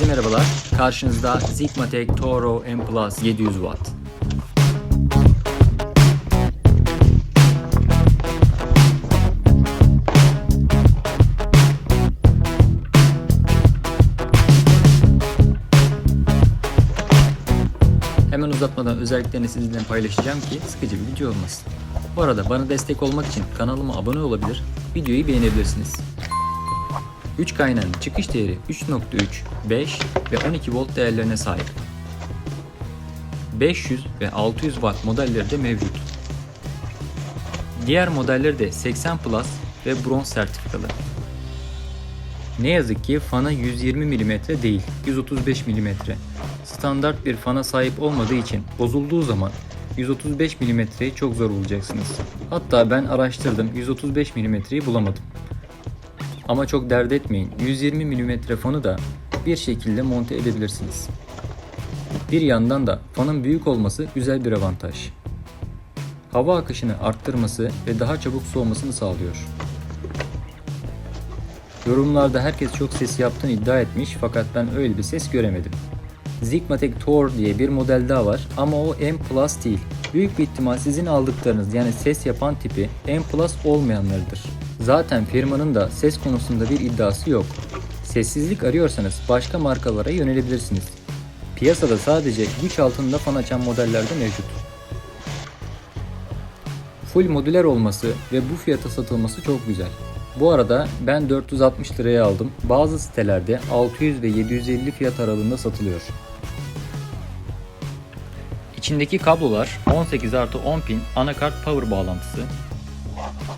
merhabalar. Karşınızda Sigmatek Toro M Plus 700 Watt. Hemen uzatmadan özelliklerini sizinle paylaşacağım ki sıkıcı bir video olmasın. Bu arada bana destek olmak için kanalıma abone olabilir, videoyu beğenebilirsiniz. 3 kaynağın çıkış değeri 3.3, 5 ve 12 volt değerlerine sahip. 500 ve 600 watt modelleri de mevcut. Diğer modelleri de 80 Plus ve bronz sertifikalı. Ne yazık ki fana 120 mm değil, 135 mm. Standart bir fana sahip olmadığı için bozulduğu zaman 135 mm'yi çok zor bulacaksınız. Hatta ben araştırdım 135 mm'yi bulamadım. Ama çok dert etmeyin. 120 mm fanı da bir şekilde monte edebilirsiniz. Bir yandan da fanın büyük olması güzel bir avantaj. Hava akışını arttırması ve daha çabuk soğumasını sağlıyor. Yorumlarda herkes çok ses yaptığını iddia etmiş fakat ben öyle bir ses göremedim. Zigmatek Tour diye bir model daha var ama o M Plus değil. Büyük bir ihtimal sizin aldıklarınız yani ses yapan tipi M Plus olmayanlarıdır. Zaten firmanın da ses konusunda bir iddiası yok. Sessizlik arıyorsanız başka markalara yönelebilirsiniz. Piyasada sadece güç altında fan açan modeller de mevcut. Full modüler olması ve bu fiyata satılması çok güzel. Bu arada ben 460 liraya aldım. Bazı sitelerde 600 ve 750 fiyat aralığında satılıyor. İçindeki kablolar 18 artı 10 pin anakart power bağlantısı,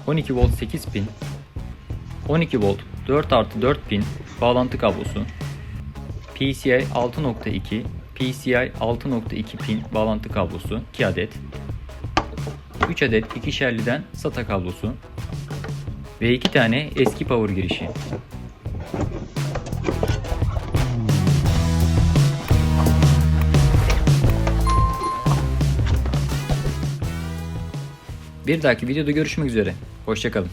12 volt 8 pin, 12 volt 4 artı 4 pin bağlantı kablosu, PCI 6.2, PCI 6.2 pin bağlantı kablosu 2 adet, 3 adet ikişerliden SATA kablosu ve 2 tane eski power girişi. Bir dahaki videoda görüşmek üzere. Hoşçakalın.